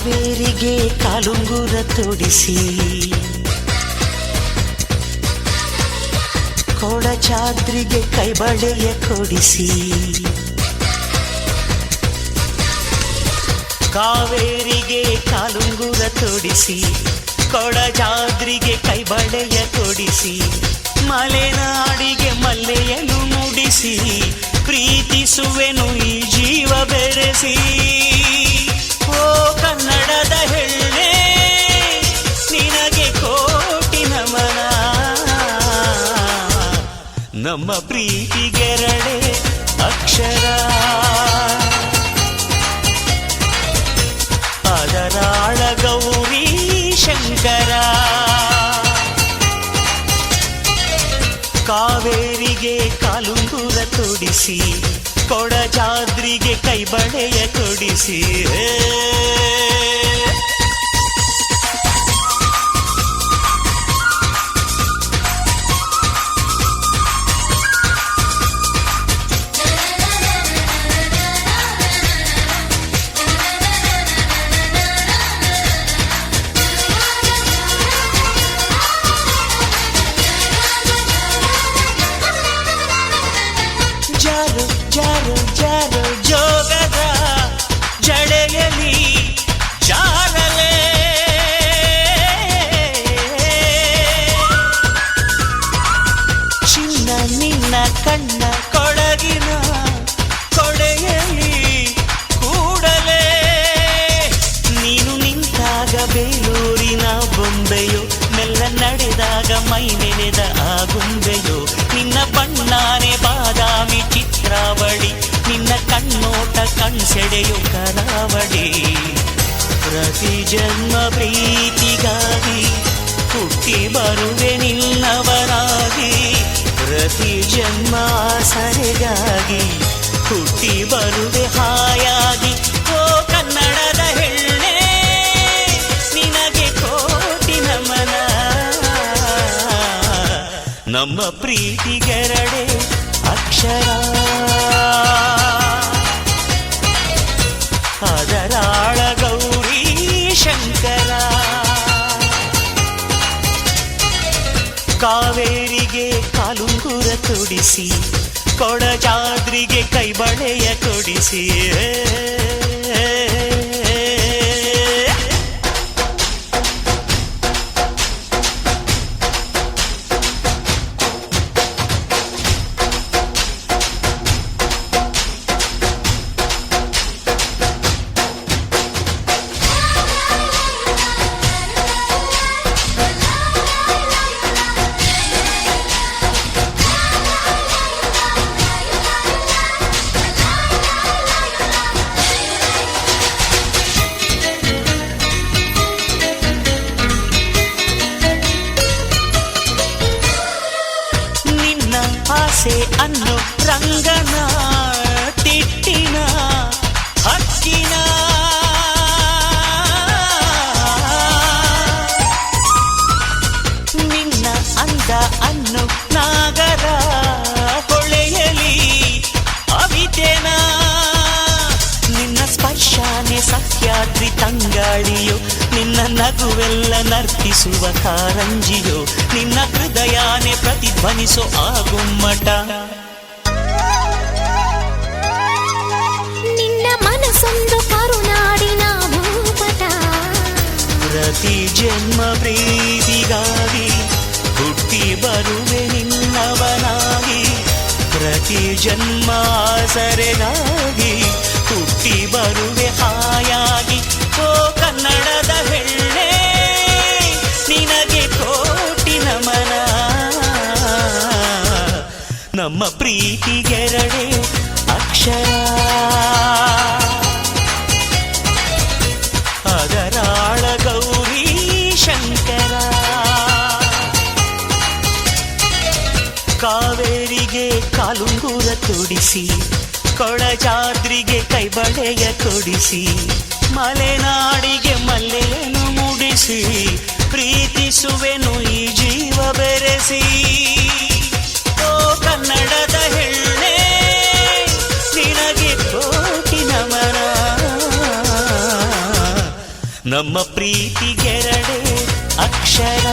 ಕಾವೇರಿಗೆ ಕಾಲುಂಗುರ ತೊಡಿಸಿ. ಕೊಡಚಾದ್ರಿಗೆ ಕೈಬಳೆಯ ಕೊಡಿಸಿ. ಕಾವೇರಿಗೆ ಕಾಲುಂಗುರ ತೊಡಿಸಿ ಕೊಡಜಾದ್ರಿಗೆ ಕೈಬಳೆಯ ಕೊಡಿಸಿ, ಮಲೆನಾಡಿಗೆ ಮಲ್ಲೆಯನ್ನು ನುಡಿಸಿ, ಪ್ರೀತಿಸುವೆನು ಈ ಜೀವ ಬೆರೆಸಿ. ನಮ್ಮ ಪ್ರೀತಿಗೆರಡೆ ಅಕ್ಷರ. ಅದರಾಳ ಗೌರಿ ಶಂಕರ. ಕಾವೇರಿಗೆ ಕಾಲುಂಗುರ ತೊಡಿಸಿ ಕೊಡಜಾದ್ರಿಗೆ ಕೈಬಳೆಯ ಕೊಡಿಸಿ ನಡೆದಾಗ ಮೈ ನೆನೆದ ಆ ಗುಂಬೆಯೋ ನಿನ್ನ ಬಣ್ಣಾನೆ ಬಾದಾಮಿ ಚಿತ್ರಾವಳಿ, ನಿನ್ನ ಕಣ್ಣೋಟ ಕಣ್ಸೆಡೆಯು ಕರಾವಳಿ. ಪ್ರತಿ ಜನ್ಮ ಪ್ರೀತಿಗಾಗಿ ಹುಟ್ಟಿ ಬರುವೆ ನಿನ್ನವರಾಗಿ. ಪ್ರತಿ ಜನ್ಮ ಸರೆಗಾಗಿ ಹುಟ್ಟಿ ಬರುವೆ ಹಾಯಾಗಿ ನಮ್ಮ ಪ್ರೀತಿಗೆರಡೆ ಅಕ್ಷರ. ಅದರಾಳ ಗೌರಿ ಶಂಕರ. ಕಾವೇರಿಗೆ ಕಾಲುಂಗುರ ತೊಡಿಸಿ ಕೊಡಜಾದ್ರಿಗೆ ಕೈಬಳೆಯ ಕೊಡಿಸಿ ಆಸೆ ಅನ್ನೋ ರಂಗನ ತಿಟ್ಟಿನ ಹಕ್ಕಿನ. ನಿನ್ನ ಅಂದ ಅನ್ನೋ ನಾಗರ ಹೊಳೆಯಲಿ ಅವಿತೆನ ನಿನ್ನ ಸ್ಪರ್ಶಾನೆ ಸತ್ಯಾದ್ರಿ ತಂಗಾಳಿಯು ನಗುವೆಲ್ಲ ನರ್ತಿಸುವ ಕಾರಂಜಿಯೋ ನಿನ್ನ ಹೃದಯಾನೆ ಪ್ರತಿಧ್ವನಿಸೋ ಆ ಗುಮ್ಮಟ. ನಿನ್ನ ಮನಸ್ಸೊಂದು ಕರುನಾಡಿನ ಭೂಪಟ. ಪ್ರತಿ ಜನ್ಮ ಪ್ರೀತಿಗಾಗಿ ಹುಟ್ಟಿ ಬರುವೆ ನಿನ್ನವನಾಗಿ ಪ್ರತಿ ಜನ್ಮ ಸರೆಗಾಗಿ ನಮ್ಮ ಪ್ರೀತಿಗೆರಡೆ ಅಕ್ಷರ. ಅದರಾಳ ಗೌರಿ ಶಂಕರ. ಕಾವೇರಿಗೆ ಕಾಲುಂಗೂರ ತೊಡಿಸಿ, ಕೊಳಜಾದ್ರಿಗೆ ಕೈಬಳೆಯ ತೊಡಿಸಿ, ಮಲೆನಾಡಿಗೆ ಮಲ್ಲೆಯನ್ನು ಮುಡಿಸಿ, ಪ್ರೀತಿಸುವೆನು ಈ ಜೀವ ಬೆರೆಸಿ. ನಮ್ಮ ಪ್ರೀತಿಗೆರಡೆ ಅಕ್ಷರ.